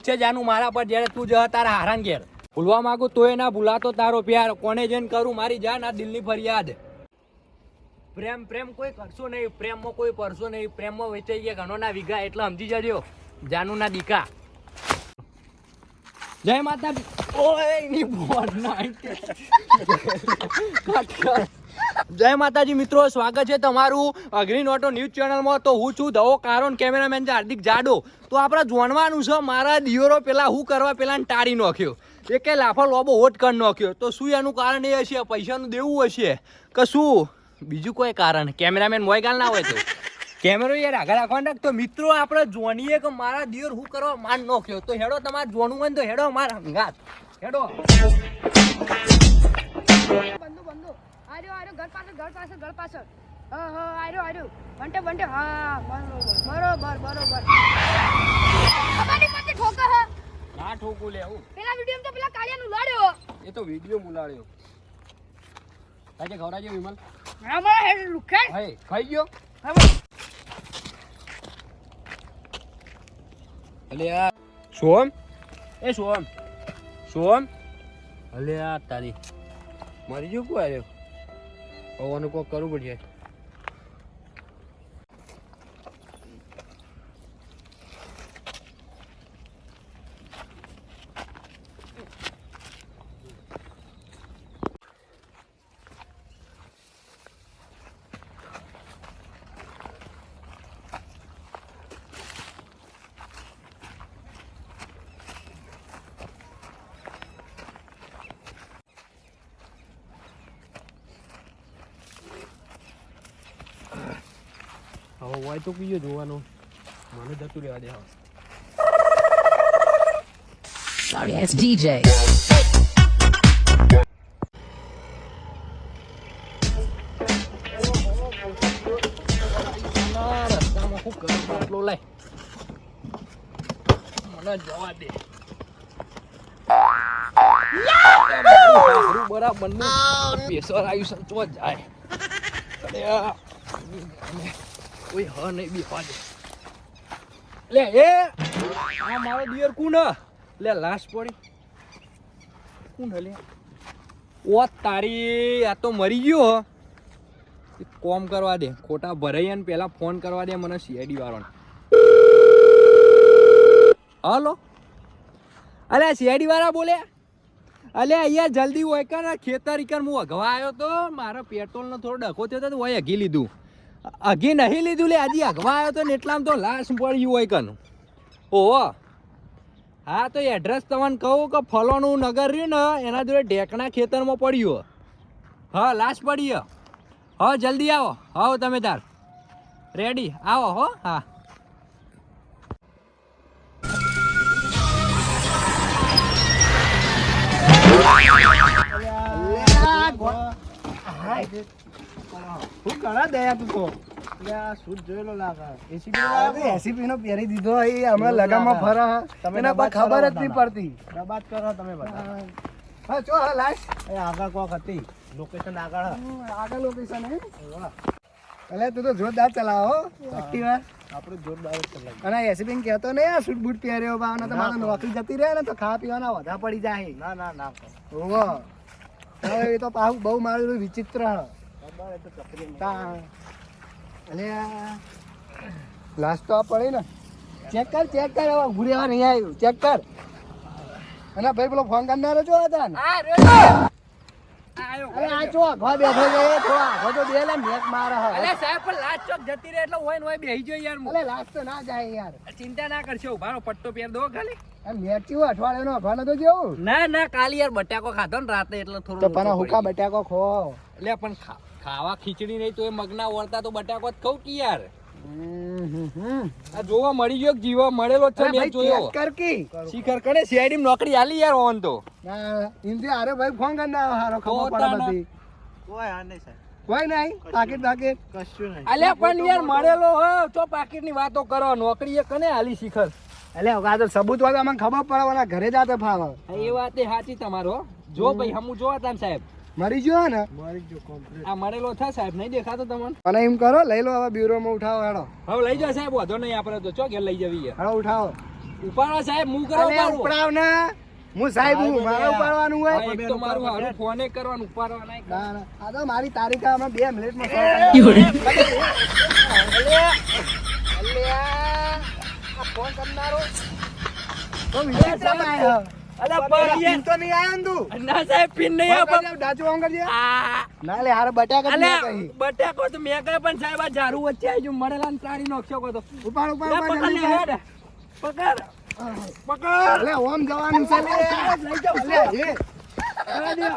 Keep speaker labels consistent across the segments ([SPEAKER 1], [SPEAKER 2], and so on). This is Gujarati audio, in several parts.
[SPEAKER 1] બીક છે જાનું મારા પર જ્યારે તું જ તારા હારાન ઘેર. ભૂલવા માંગુ તોય ના ભૂલાતો તારો પ્યાર. કોને જઈને કરું મારી જાન આ દિલની ફરિયાદ. પ્રેમ પ્રેમ કોઈ કરશો નહીં. પ્રેમમાં કોઈ પરશો નહીં. પ્રેમમાં વેચાઈ ગયા ઘણો ના વીઘા, એટલે સમજી જજો. જાનુ ના દીકા. જય માતા ઓય, એની બોલ નાઈટ. કટ કર. જય માતાજી મિત્રો, સ્વાગત છે તમારું અગ્રીન ઓટો ન્યૂઝ ચેનલમાં. તો હું છું દવો કારણ કેમેરામેન છે હાર્દિક જાડો. તો આપણે જોણવાનું છે, મારા દિયોરો પેલા હું કરવા પેલા ટાળી નાખ્યો. એ કે લાફો લોબો હોટ કરી નાખ્યો. તો શું એનું કારણ એ હશે? પૈસાનું દેવું હશે? કે શું બીજું કોઈ કારણ? કેમેરામેન મોય ગાલ ના હોય તો. કેમેરો યાર આગળ રાખવા નાખ તો મિત્રો, આપણે જોણીએ કે મારા દિયોર હું કરવા માન નાખ્યો. તો હેડો તમારે જોણવું હોય તો હેડો મારા હંગાત હેડો.
[SPEAKER 2] બંધુ બંધુ. આર્યો આર્યો ઘર પાછળ ઘર પાછળ ઘર પાછળ. હા હા આર્યો આર્યો. બંટે બંટે હા બરોબર બરોબર બરોબર. પાસે પછી ઠોકા હા.
[SPEAKER 1] ના ઠોકું લે હું.
[SPEAKER 2] પેલા વિડિયો તો પેલા કાળિયાનું લાડ્યો
[SPEAKER 1] એ તો વિડિયો મુલાડ્યો આજે ખવડાવજો વિમલ.
[SPEAKER 2] અમારા હેડ લુખે.
[SPEAKER 1] હે ખાઈ ગયો?
[SPEAKER 2] હવે
[SPEAKER 1] અલે આ. સોમ એ સોમ સોમ અલે આ તારી. મરી ગયું કોઈ આવ્યો પવાનું કોક કરવું પડશે. હવે હોય તો કીયો જોવાનો મને જતું રહેવા દે હવે
[SPEAKER 3] Sorry ass DJ.
[SPEAKER 1] ના રસ્તામાં શું કરું બાટલો લાય મને જવા દે હારું બરાબરનું પેસર આવ્યું છે તો જાય અરે આ કોઈ હ, નહીં, બી દે. લે, એ! આ મારો દિયર કુન? લે, લાશ પડી. કુન લે. ઓ, તારી, આ તો મરી ગયો કોમ કરવા દે. ખોટા ભરાઈ ને પેલા ફોન કરવા દે મને સીઆઈડી વાળાને. હલો. અલે સીઆઈડી વાળા બોલે? અલે, અહીંયા જલ્દી હોય કે ખેતર ઇકર હું અઘવા આવ્યો તો, મારો પેટ્રોલનો થોડો ડખો થયો તો હોય અઘી લીધું. અઘી નહીં લીધું લે આજી અઘવા આવ્યો તો ને એટલામાં તો લાશ પડ્યું હોય કનું. ઓહો. હા, તો એડ્રેસ તમને કહું કે ફલોનું નગર રહ્યું ને, એના જોડે ઢેકણા ખેતરમાં પડ્યું હા, લાશ પડી હે. હા, જલ્દી આવો. આવો તમે તાર. રેડી આવો, હો. હા.
[SPEAKER 4] હું ઘણા દયા તું તો? ખબર જ નહીં પડતી.
[SPEAKER 5] બરબાદ કરો તમે બધા.
[SPEAKER 4] હા. ચો
[SPEAKER 5] આગળ કોક હતી. લોકેશન આગળ.
[SPEAKER 4] આગળ લોકેશન હે. તું તો જોરદાર ચલાવો એક્ટિવા
[SPEAKER 5] આપણે જોરદાર ચલાવી
[SPEAKER 4] અને એસીપી ને કહેતો નહીં આ સૂટ બૂટ પહેર્યો બા અને તમારે નોકરી જતી રહે ને તો ખાવા પીવાના વધા પડી જાય.
[SPEAKER 5] ના ના ના.
[SPEAKER 4] ઓહો. એ તો પાછું બહુ મારું વિચિત્ર હ. અલે લાસ્ટ તો આ પડે ને. ચેક કર ચેક કર હવે ઘુરેવા નહીં આવ્યું. ચેક કર. અને ભાઈ પેલો ફોન કરનારો જો હતા ને. અરે આ ચો ઘો બેઠો છે એ થો તો બે લે મેક મારે હ
[SPEAKER 1] અલે સાહેબ પણ લાશ ચોક જતી રહે એટલે હોય ને હોય બેહી જો યાર
[SPEAKER 4] અલે લાસ્ટ તો ના જાય યાર.
[SPEAKER 1] ચિંતા ના કરશો ઉભારો પટ્ટો પહેર દો ખાલી.
[SPEAKER 4] આ મેચ કેવું અઠવાડિયાનો અઠવાડિયો તો જેવું.
[SPEAKER 1] ના ના કાલે યાર બટાકો ખાધો ને રાતે એટલે થોડું
[SPEAKER 4] તો પણ હુકા બટાકો ખો.
[SPEAKER 1] એટલે પણ ખાવા ખીચડી નહીં તો એ મગના વળતા તો બટાકો જ કહું કે યાર
[SPEAKER 4] હમ, હમ, હમ.
[SPEAKER 1] આ જોવા મળી ગયો કે જીવા મળેલો છે મેં જોયો.
[SPEAKER 4] કરકી
[SPEAKER 1] શિખર કરે સીઆઈડી નોકરી આલી યાર ઓન તો.
[SPEAKER 4] ઇન્દ્રી આરે ભાઈ ફોન કરનારો હારો ખબર પડે બધી.
[SPEAKER 5] કોઈ આ નહીં સાહેબ.
[SPEAKER 4] કોઈ નહીં? પાકીટ પાકીટ?
[SPEAKER 5] કશું નહીં.
[SPEAKER 1] અલ્યા પણ યાર મળેલો હો. તો પાકીટની વાતો કરો. નોકરી એ કને આલી શિખર?
[SPEAKER 4] એટલે હવે આ તો સબૂત વાત અમને ખબર પડે ઘરે જાતે ફાવે.
[SPEAKER 1] એ વાત એ સાચી તમારો જો ભાઈ હમું જોવા તાન સાહેબ.
[SPEAKER 4] મરી ગયો ને.
[SPEAKER 5] મારી જો કમ્પ્લીટ
[SPEAKER 1] આ મળેલો થા સાહેબ નહીં દેખાતો તમને?
[SPEAKER 4] અને એમ કરો લઈ લો હવે બ્યુરો માં ઉઠાવો હેડો.
[SPEAKER 1] હવે લઈ જાવ સાહેબ વાંધો નહીં આપણે તો ચો ઘેર લઈ જવી યાર
[SPEAKER 4] હેડો ઉઠાવો.
[SPEAKER 1] ઉપાડો સાહેબ હું કરો
[SPEAKER 4] ઉપડાવ ને. હું સાહેબ હું મારે ઉપાડવાનું હોય.
[SPEAKER 1] એક તો મારું હારું ફોને કરવાનું ઉપાડવા નહીં
[SPEAKER 4] ના ના. આ તો મારી તારીખ અમે બે મિનિટમાં આ ફોન કરનારો. તો વિચિત્ર આયો.
[SPEAKER 1] અલા
[SPEAKER 4] પિન તો નહીં આયો તું.
[SPEAKER 1] ના સાહેબ પિન નહીં
[SPEAKER 4] ડાચું ના લે હારે બટાકા જ કહી.
[SPEAKER 1] બટાકો તો મેં કહ્યું પણ સાહેબ આ ઝાડુ વચ્ચે આવી મળેલા ને તાળી નાખ્યો કો તો.
[SPEAKER 4] ઉપાડ ઉપાડ ઉપાડ
[SPEAKER 1] પકડ લે,
[SPEAKER 4] ઓમ જવાનું છે લે.
[SPEAKER 1] લઈ. જવા દો.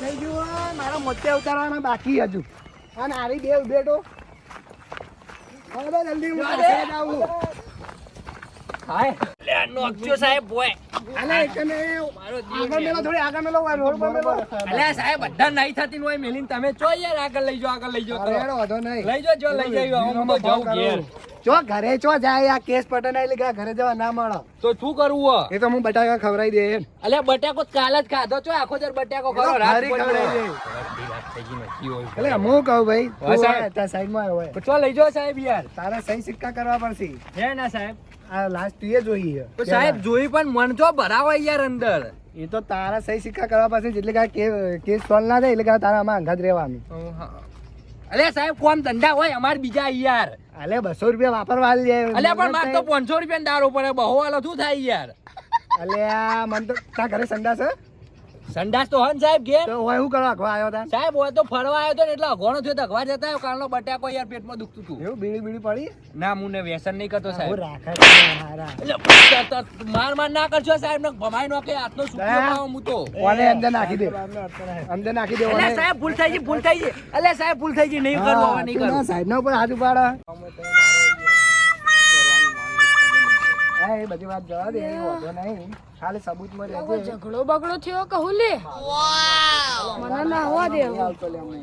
[SPEAKER 4] થઈ ગયું મારા મોતે ઉતારવાના બાકી હજુ. અને આરી બે બેટો હવે જલ્દી હું. પાછળ આવું.
[SPEAKER 1] હાય. લે, આ નાખ્યો સાહેબ બોય
[SPEAKER 4] અલે, એકને આગળ મેલો થોડી આગળ મેલો હોય, રોડ પર મેલો.
[SPEAKER 1] અલ્યા સાહેબ બધા નહીં થતી હોય મેલીને તમે ચો યાર આગળ લઈ જાઓ આગળ લઈ જાઓ.
[SPEAKER 4] એનો વાંધો નહીં.
[SPEAKER 1] લઈ જાઓ જો લઈ જાઓ હું તો જાઉં ઘેર
[SPEAKER 4] જો ઘરે ચો જાય આ કેસ પટન એટલે કે ઘરે જવા ના મળો
[SPEAKER 1] તો શું કરવું હો?
[SPEAKER 4] એ તો હું બટાકા ખવડાવી દે એમ.
[SPEAKER 1] અલ્યા બટાકો કાલ જ ખાધો છો આખો દર બટાકો
[SPEAKER 4] એ
[SPEAKER 1] રાત
[SPEAKER 4] દે. એટલે હું કહું ભાઈ તું
[SPEAKER 1] સાહેબ.
[SPEAKER 4] આ તારા સાઈડમાં હોય
[SPEAKER 1] તો લઈ જાઓ સાહેબ યાર.
[SPEAKER 4] તારા સહી સિક્કા કરવા પડશે.
[SPEAKER 1] હે ના સાહેબ.
[SPEAKER 4] આ લાસ્ટ તું એ જોઈ છે.
[SPEAKER 1] તો સાહેબ જોઈ પણ મન તો ભરાવો યાર અંદર.
[SPEAKER 4] એ તો તારા સહી સિક્કા કરવા પડશે એટલે કે- કેસ સોલ્વ ના થાય એટલે કે તારા આમાં અંગાત રહેવાનું.
[SPEAKER 1] અલે સાહેબ કોમ ધંધા હોય અમાર બીજા યાર.
[SPEAKER 4] અલે બસો રૂપિયા વાપરવા જાય.
[SPEAKER 1] અલ્યા પણ માર તો પાંચસો રૂપિયા દારૂ પડે. બહુ વાલો શું થાય યાર?
[SPEAKER 4] અલે આ મન તો તા ઘરે સંડા હે?
[SPEAKER 1] સંડાસ તો હન સાહેબ ઘેર.
[SPEAKER 4] તો હોય હું કરવા? આખવા આવ્યો તા?
[SPEAKER 1] સાહેબ હોય તો ફરવા આવ્યો તો એટલે અઘોણો થયો તો અગવા જતા આવ્યો. કારણનો બટાકો યાર પેટમાં દુખતું હતું.
[SPEAKER 4] એવું? બીડી બીડી પડી?
[SPEAKER 1] ના હું ને વ્યસન નહીં કરતો સાહેબ.
[SPEAKER 4] રાખે
[SPEAKER 1] માર માર ના કરશો સાહેબ ને ભમાઈ નો કે હાથનો સુખ્યો
[SPEAKER 4] હા.
[SPEAKER 1] હું તો.
[SPEAKER 4] ઓને અંદર નાખી દે. અંદર નાખી દે ઓને.
[SPEAKER 1] સાહેબ ભૂલ થઈ ગઈ ભૂલ થઈ ગઈ. અલ્યા સાહેબ ભૂલ થઈ ગઈ. નહીં
[SPEAKER 4] હા,
[SPEAKER 1] નહીં હવે
[SPEAKER 4] સાહેબ ના ઉપર હાથ ઉપાડે. એ બધી વાત જવા દે, એ વાંધો નહીં. ખાલી સબૂતમાં રહેજે.
[SPEAKER 2] ઝઘડો બગડો થયો કહું લે? મને ના હોવા દે.
[SPEAKER 4] આવતો લે અમે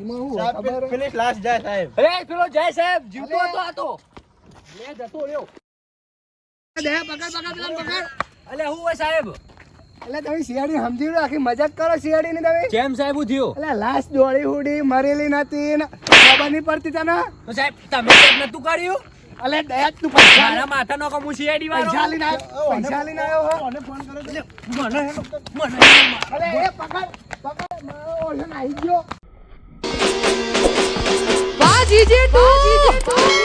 [SPEAKER 4] એમાં હું ખબર? હે?
[SPEAKER 5] લાસ્ટ જાય સાહેબ.
[SPEAKER 1] અરે પેલો જય સાહેબ જીવતો હતો આ તો. લે જતો રહ્યો.
[SPEAKER 4] દે, પકડ, પકડ, પેલાને પકડ.
[SPEAKER 1] અલ્યા હું હોય સાહેબ?
[SPEAKER 4] એટલે તમે શિયાળી સમજી લો આખી મજાક કરો શિયાળીની તમે.
[SPEAKER 1] જેમ સાહેબ હું
[SPEAKER 4] એટલે લાશ દોડી ઉડી મરેલી નથી ખબર નહીં પડતી તને.
[SPEAKER 1] સાહેબ તમે કેમ નતું કર્યું
[SPEAKER 4] અલે દયાત તું પૈસા
[SPEAKER 1] મારા માથા નો કમુ છે
[SPEAKER 4] એડી
[SPEAKER 1] વાળો પૈસા
[SPEAKER 4] લઈને આવ્યો. પૈસા લઈને આવ્યો હો.
[SPEAKER 1] મને ફોન કરે છે. મને
[SPEAKER 4] મને અરે એ પકડ પકડ મારો ઓલન આવી ગયો. બાજીજી તું. બાજીજી તું.